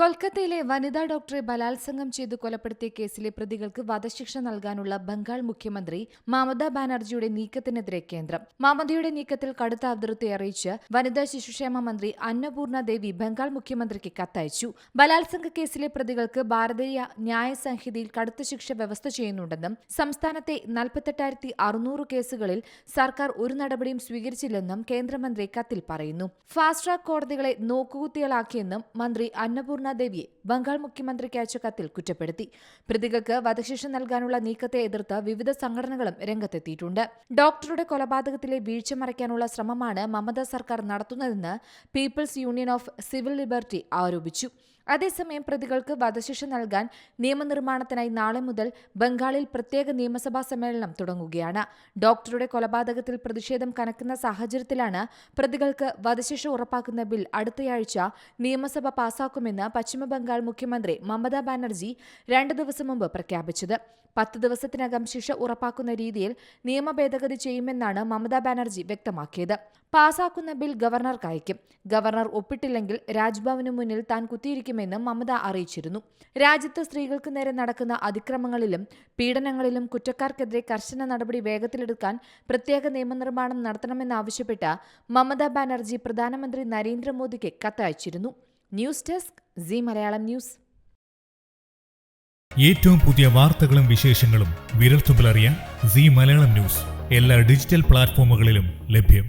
കൊൽക്കത്തയിലെ വനിതാ ഡോക്ടറെ ബലാത്സംഗം ചെയ്ത് കൊലപ്പെടുത്തിയ കേസിലെ പ്രതികൾക്ക് വധശിക്ഷ നൽകാനുള്ള ബംഗാൾ മുഖ്യമന്ത്രി മമതാ ബാനർജിയുടെ നീക്കത്തിനെതിരെ കേന്ദ്രം. മമതയുടെ നീക്കത്തിൽ കടുത്ത അതൃപ്തി അറിയിച്ച് വനിതാ ശിശുക്ഷേമ മന്ത്രി അന്നപൂർണ ദേവി ബംഗാൾ മുഖ്യമന്ത്രിക്ക് കത്തയച്ചു. ബലാത്സംഗ കേസിലെ പ്രതികൾക്ക് ഭാരതീയ ന്യായ സംഹിതയിൽ കടുത്ത ശിക്ഷ വ്യവസ്ഥ ചെയ്യുന്നുണ്ടെന്നും സംസ്ഥാനത്തെ നാൽപ്പത്തെട്ടായിരത്തി അറുന്നൂറ് കേസുകളിൽ സർക്കാർ ഒരു നടപടിയും സ്വീകരിച്ചില്ലെന്നും കേന്ദ്രമന്ത്രി കത്തിൽ പറയുന്നു. ഫാസ്റ്റ് ട്രാക്ക് കോടതികളെ നോക്കുകുത്തികളാക്കിയെന്നും മന്ത്രി അന്നപൂർണ ദേവിയെ ബംഗാൾ മുഖ്യമന്ത്രിക്ക് അയച്ച കത്തിൽ കുറ്റപ്പെടുത്തി. പ്രതികൾക്ക് വധശിക്ഷ നൽകാനുള്ള നീക്കത്തെ എതിർത്ത് വിവിധ സംഘടനകളും രംഗത്തെത്തിയിട്ടുണ്ട്. ഡോക്ടറുടെ കൊലപാതകത്തിലെ വീഴ്ച മറയ്ക്കാനുള്ള ശ്രമമാണ് മമത സർക്കാർ നടത്തുന്നതെന്ന് people's union of civil liberty ആരോപിച്ചു. അതേസമയം പ്രതികൾക്ക് വധശിക്ഷ നൽകാൻ നിയമനിർമ്മാണത്തിനായി നാളെ മുതൽ ബംഗാളിൽ പ്രത്യേക നിയമസഭാ സമ്മേളനം തുടങ്ങുകയാണ്. ഡോക്ടറുടെ കൊലപാതകത്തിൽ പ്രതിഷേധം കനക്കുന്ന സാഹചര്യത്തിലാണ് പ്രതികൾക്ക് വധശിക്ഷ ഉറപ്പാക്കുന്ന ബിൽ അടുത്തയാഴ്ച നിയമസഭ പാസാക്കുമെന്ന് പശ്ചിമബംഗാൾ മുഖ്യമന്ത്രി മമതാ ബാനർജി രണ്ട് ദിവസം മുമ്പ് പ്രഖ്യാപിച്ചത്. പത്ത് ദിവസത്തിനകം ശിക്ഷ ഉറപ്പാക്കുന്ന രീതിയിൽ നിയമ ഭേദഗതി ചെയ്യുമെന്നാണ് മമതാ ബാനർജി വ്യക്തമാക്കിയത്. പാസാക്കുന്ന ബിൽ ഗവർണർക്ക് അയക്കും ഗവർണർ ഒപ്പിട്ടില്ലെങ്കിൽ രാജ്ഭവന് മുന്നിൽ താൻ കുത്തിയിരിക്കുമെന്ന് മമത അറിയിച്ചിരുന്നു. രാജ്യത്ത് സ്ത്രീകൾക്ക് നേരെ നടക്കുന്ന അതിക്രമങ്ങളിലും പീഡനങ്ങളിലും കുറ്റക്കാർക്കെതിരെ കർശന നടപടി വേഗത്തിലെടുക്കാൻ പ്രത്യേക നിയമനിർമ്മാണം നടത്തണമെന്നാവശ്യപ്പെട്ട് മമത ബാനർജി പ്രധാനമന്ത്രി നരേന്ദ്രമോദിക്ക് കത്തയച്ചിരുന്നു. News desk Zee Malayalam news. ഏറ്റവും പുതിയ വാർത്തകളും വിശേഷങ്ങളും വിരൽത്തുമ്പിലറിയാൻ സി മലയാളം ന്യൂസ് എല്ലാ ഡിജിറ്റൽ പ്ലാറ്റ്ഫോമുകളിലും ലഭ്യം.